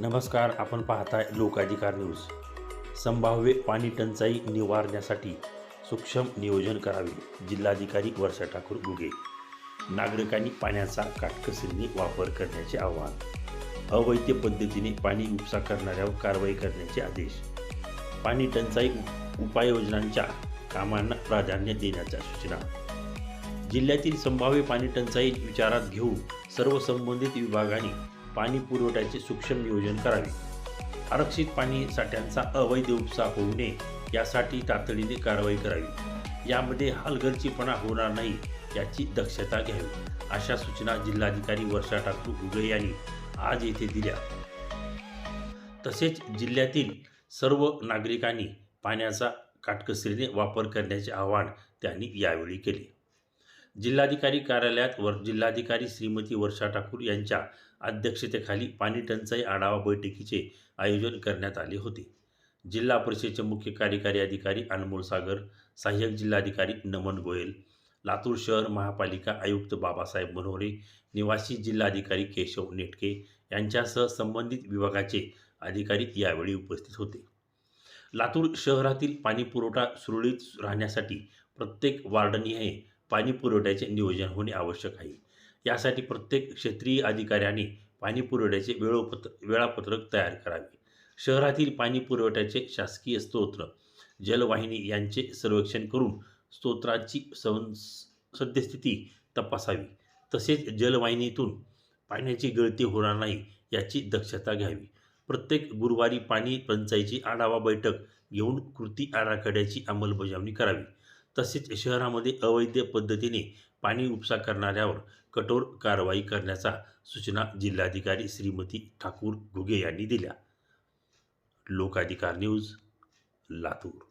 नमस्कार आपण पाहताय लोकाधिकार न्यूज. संभाव्य पाणी टंचाई निवारण्यासाठी सूक्ष्म नियोजन करावे जिल्हाधिकारी वर्षा ठाकूर गुगे. नागरिकांनी पाण्याचा काटकसरीने वापर करण्याचे आवाहन. अवैध पद्धतीने पाणी उपसा करणाऱ्यावर कारवाई करण्याचे आदेश. पाणी टंचाई उपाययोजनांच्या कामांना प्राधान्य देण्याच्या सूचना. जिल्ह्यातील संभाव्य पाणी टंचाई विचारात घेऊन सर्व संबंधित विभागांनी पाणी पुरवठ्याचे सूक्ष्म नियोजन करावे. आरक्षित पाणी साठ्यांचा अवैध उपसा होऊ नये यासाठी तातडीने कारवाई करावी. यामध्ये हलगर्जीपणा होणार नाही याची दक्षता घ्यावी. अशा सूचना जिल्हाधिकारी वर्षा ठाकूर उगे यांनी आज येथे दिल्या. तसेच जिल्ह्यातील सर्व नागरिकांनी पाण्याचा काटकसरीने वापर करण्याचे आवाहन त्यांनी यावेळी केले. जिल्हाधिकारी कार्यालयात वर जिल्हाधिकारी श्रीमती वर्षा ठाकूर यांच्या अध्यक्षतेखाली पाणी टंचाई आढावा बैठकीचे आयोजन करण्यात आले होते. जिल्हा परिषदेचे मुख्य कार्यकारी अधिकारी अनमोल सागर सहाय्यक जिल्हाधिकारी नमन गोयल लातूर शहर महापालिका आयुक्त बाबासाहेब मनोरे निवासी जिल्हाधिकारी केशव नेटके यांच्यासह संबंधित विभागाचे अधिकारी यावेळी उपस्थित होते. लातूर शहरातील पाणी पुरवठा सुरळीत राहण्यासाठी प्रत्येक वार्डनिहाय पाणी पुरवठ्याचे नियोजन होणे आवश्यक आहे. यासाठी प्रत्येक क्षेत्रीय अधिकाऱ्यांनी पाणी पुरवठ्याचे वेळोपत्र वेळापत्रक तयार करावे. शहरातील पाणी पुरवठ्याचे शासकीय स्तोत्र जलवाहिनी यांचे सर्वेक्षण करून स्तोत्राची सं सद्यस्थिती तपासावी. तसेच जलवाहिनीतून पाण्याची गळती होणार नाही याची दक्षता घ्यावी. प्रत्येक गुरुवारी पाणी टंचाईची आढावा बैठक घेऊन कृती आराखड्याची अंमलबजावणी करावी. तसेच शहरामध्ये अवैध पद्धतीने पाणी उपसा करणाऱ्यावर कठोर कारवाई करण्याचा सूचना जिल्हाधिकारी श्रीमती ठाकूर घुगे यांनी दिल्या. लोकाधिकार न्यूज लातूर.